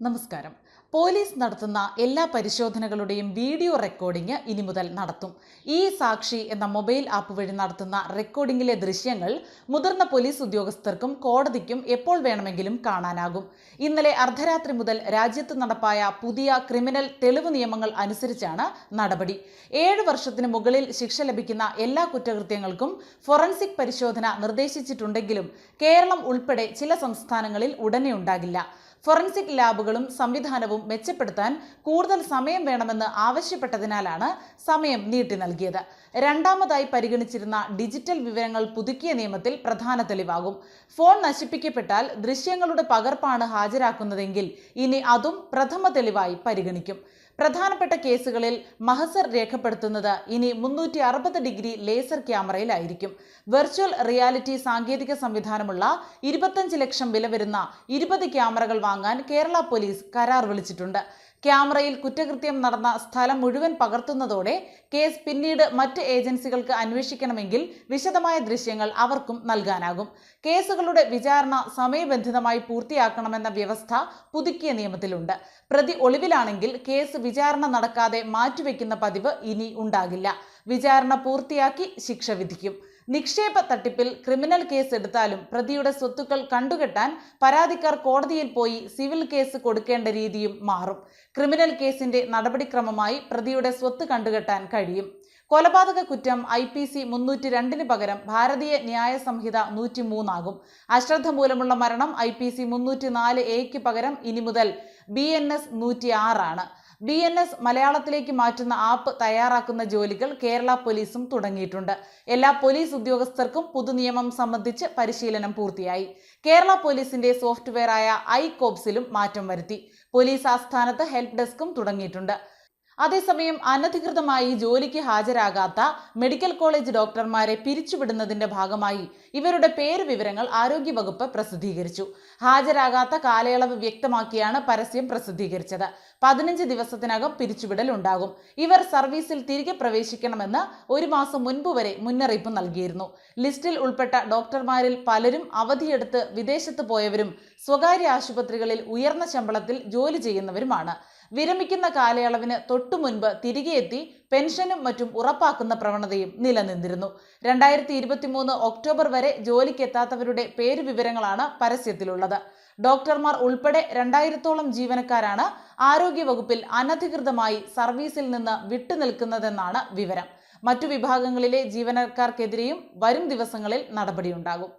നമസ്കാരം. പോലീസ് നടത്തുന്ന എല്ലാ പരിശോധനകളുടെയും വീഡിയോ റെക്കോർഡിംഗ് ഇനി മുതൽ നടത്തും. ഈ സാക്ഷി എന്ന മൊബൈൽ ആപ്പ് വഴി നടത്തുന്ന റെക്കോർഡിംഗിലെ ദൃശ്യങ്ങൾ മുതിർന്ന പോലീസ് ഉദ്യോഗസ്ഥർക്കും കോടതിക്കും എപ്പോൾ വേണമെങ്കിലും കാണാനാകും. ഇന്നലെ അർദ്ധരാത്രി മുതൽ രാജ്യത്ത് നടപ്പായ പുതിയ ക്രിമിനൽ തെളിവ് നിയമങ്ങൾ അനുസരിച്ചാണ് നടപടി. ഏഴ് വർഷത്തിന് മുകളിൽ ശിക്ഷ ലഭിക്കുന്ന എല്ലാ കുറ്റകൃത്യങ്ങൾക്കും ഫോറൻസിക് പരിശോധന നിർദ്ദേശിച്ചിട്ടുണ്ടെങ്കിലും കേരളം ഉൾപ്പെടെ ചില സംസ്ഥാനങ്ങളിൽ ഉടനെ ഉണ്ടാകില്ല. ഫോറൻസിക് ലാബുകളും സംവിധാനവും മെച്ചപ്പെടുത്താൻ കൂടുതൽ സമയം വേണമെന്ന് ആവശ്യപ്പെട്ടതിനാലാണ് സമയം നീട്ടി നൽകിയത്. രണ്ടാമതായി പരിഗണിച്ചിരുന്ന ഡിജിറ്റൽ വിവരങ്ങൾ പുതുക്കിയ നിയമത്തിൽ പ്രധാന തെളിവാകും. ഫോൺ നശിപ്പിക്കപ്പെട്ടാൽ ദൃശ്യങ്ങളുടെ പകർപ്പാണ് ഹാജരാക്കുന്നതെങ്കിൽ ഇനി അതും പ്രഥമ തെളിവായി പരിഗണിക്കും. പ്രധാനപ്പെട്ട കേസുകളിൽ മഹസർ രേഖപ്പെടുത്തുന്നത് ഇനി മുന്നൂറ്റി അറുപത് ഡിഗ്രി ലേസർ ക്യാമറയിലായിരിക്കും. വെർച്വൽ റിയാലിറ്റി സാങ്കേതിക സംവിധാനമുള്ള ഇരുപത്തഞ്ച് ലക്ഷം വില വരുന്ന ഇരുപത് ക്യാമറകൾ വാങ്ങാൻ കേരള പോലീസ് കരാർ വിളിച്ചിട്ടുണ്ട്. ക്യാമറയിൽ കുറ്റകൃത്യം നടന്ന സ്ഥലം മുഴുവൻ പകർത്തുന്നതോടെ കേസ് പിന്നീട് മറ്റ് ഏജൻസികൾക്ക് അന്വേഷിക്കണമെങ്കിൽ വിശദമായ ദൃശ്യങ്ങൾ അവർക്കും നൽകാനാകും. കേസുകളുടെ വിചാരണ സമയബന്ധിതമായി പൂർത്തിയാക്കണമെന്ന വ്യവസ്ഥ പുതുക്കിയ നിയമത്തിലുണ്ട്. പ്രതി ഒളിവിലാണെങ്കിൽ കേസ് വിചാരണ നടക്കാതെ മാറ്റിവെക്കുന്ന പതിവ് ഇനി ഉണ്ടാകില്ല. വിചാരണ പൂർത്തിയാക്കി ശിക്ഷ വിധിക്കും. നിക്ഷേപ തട്ടിപ്പിൽ ക്രിമിനൽ കേസ് എടുത്താലും പ്രതിയുടെ സ്വത്തുക്കൾ കണ്ടുകെട്ടാൻ പരാതിക്കാർ കോടതിയിൽ പോയി സിവിൽ കേസ് കൊടുക്കേണ്ട രീതിയും മാറും. ക്രിമിനൽ കേസിന്റെ നടപടിക്രമമായി പ്രതിയുടെ സ്വത്ത് കണ്ടുകെട്ടാൻ കഴിയും. കൊലപാതക കുറ്റം ഐ പി സി മുന്നൂറ്റി രണ്ടിന് പകരം ഭാരതീയ ന്യായ സംഹിത നൂറ്റി മൂന്നാകും അശ്രദ്ധ മൂലമുള്ള മരണം ഐ പി സി മുന്നൂറ്റി നാല് എക്ക് പകരം ഇനി മുതൽ ബി എൻ എസ് നൂറ്റി ആറാണ് ബി എൻ എസ് മലയാളത്തിലേക്ക് മാറ്റുന്ന ആപ്പ് തയ്യാറാക്കുന്ന ജോലികൾ കേരള പോലീസും തുടങ്ങിയിട്ടുണ്ട്. എല്ലാ പോലീസ് ഉദ്യോഗസ്ഥർക്കും പുതുനിയമം സംബന്ധിച്ച് പരിശീലനം പൂർത്തിയായി. കേരള പോലീസിന്റെ സോഫ്റ്റ്വെയറായ ഐ കോപ്സിലും മാറ്റം വരുത്തി. പോലീസ് ആസ്ഥാനത്ത് ഹെൽപ് ഡെസ്കും തുടങ്ങിയിട്ടുണ്ട്. അതേസമയം അനധികൃതമായി ജോലിക്ക് ഹാജരാകാത്ത മെഡിക്കൽ കോളേജ് ഡോക്ടർമാരെ പിരിച്ചുവിടുന്നതിന്റെ ഭാഗമായി ഇവരുടെ പേര് വിവരങ്ങൾ ആരോഗ്യവകുപ്പ് പ്രസിദ്ധീകരിച്ചു. ഹാജരാകാത്ത കാലയളവ് വ്യക്തമാക്കിയാണ് പരസ്യം പ്രസിദ്ധീകരിച്ചത്. പതിനഞ്ച് ദിവസത്തിനകം പിരിച്ചുവിടൽ ഉണ്ടാകും. ഇവർ സർവീസിൽ തിരികെ പ്രവേശിക്കണമെന്ന് ഒരു മാസം മുൻപ് വരെ മുന്നറിയിപ്പ് നൽകിയിരുന്നു. ലിസ്റ്റിൽ ഉൾപ്പെട്ട ഡോക്ടർമാരിൽ പലരും അവധിയെടുത്ത് വിദേശത്ത് പോയവരും സ്വകാര്യ ആശുപത്രികളിൽ ഉയർന്ന ശമ്പളത്തിൽ ജോലി ചെയ്യുന്നവരുമാണ്. വിരമിക്കുന്ന കാലയളവിന് തൊട്ടു മുൻപ് തിരികെ എത്തി പെൻഷനും മറ്റും ഉറപ്പാക്കുന്ന പ്രവണതയും നിലനിന്നിരുന്നു. രണ്ടായിരത്തി ഇരുപത്തിമൂന്ന് ഒക്ടോബർ വരെ ജോലിക്കെത്താത്തവരുടെ പേര് വിവരങ്ങളാണ് പരസ്യത്തിലുള്ളത്. ഡോക്ടർമാർ ഉൾപ്പെടെ രണ്ടായിരത്തോളം ജീവനക്കാരാണ് ആരോഗ്യവകുപ്പിൽ അനധികൃതമായി സർവീസിൽ നിന്ന് വിട്ടുനിൽക്കുന്നതെന്നാണ് വിവരം. മറ്റു വിഭാഗങ്ങളിലെ ജീവനക്കാർക്കെതിരെയും വരും ദിവസങ്ങളിൽ നടപടിയുണ്ടാകും.